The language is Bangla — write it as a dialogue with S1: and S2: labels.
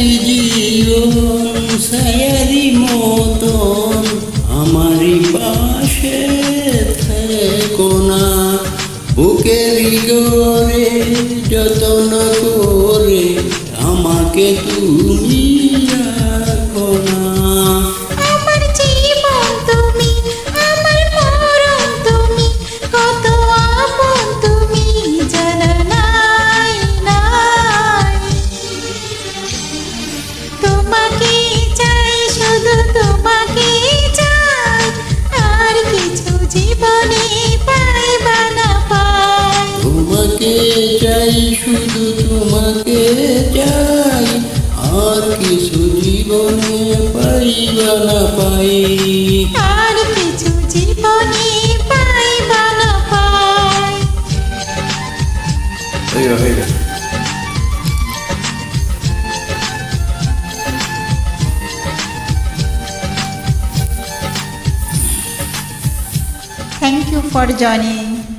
S1: সারাটি জীবন সায়ারি মতন না যতন করে আমাকে তুমি
S2: শুধু তোমাকে চাই আর কিছু জীবনে পাইবা না পাই
S1: আর কিছু জীবনে পাইবা না পাই হয়ে হয়ে।
S2: Thank you for joining.